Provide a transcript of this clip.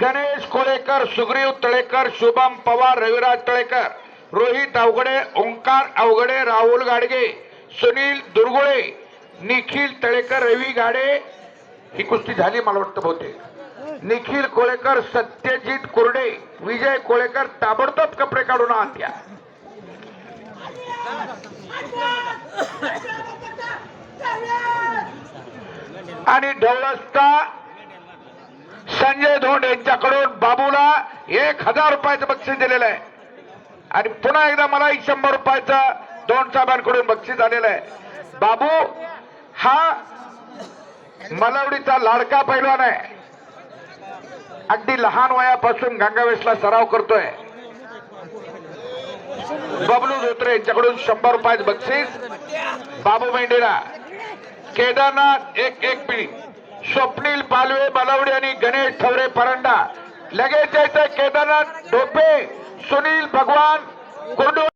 गणेश कोळेकर सुग्रीव तळेकर शुभम पवार रविराज तळेकर रोहित अवघडे ओंकार अवघडे राहुल गाडगे सुनील दुर्गुळे निखिल तळेकर रवी गाडे ही कुस्ती झाली मला वाटतं बहुतेक. निखिल कोळेकर सत्यजित कुर्डे विजय कोळेकर ताबडतोब कपडे काढून आणत्या आणि ढवळस्ता संजय धोंड यांच्याकडून बाबूला एक हजार रुपयाचं बक्षीस दिलेलं आहे. आणि पुन्हा एकदा मलाही शंभर रुपयाचं धोंड साहेबांकडून बक्षीस आलेलं आहे. बाबू हा मलवडीचा लाडका पैलवान आहे. अगदी लहान वयापासून गंगावेशला सराव करतोय. बबलू धोत्रे यांच्याकडून शंभर रुपयाचं बक्षीस. बाबू मेंढेला. केदारनाथ एक एक पिढी. स्वप्नील पालवे बलावडे आणि गणेश ठवरे परंडा. लगेच यायचं केदारनाथ ढोपे सुनील भगवान कोंडू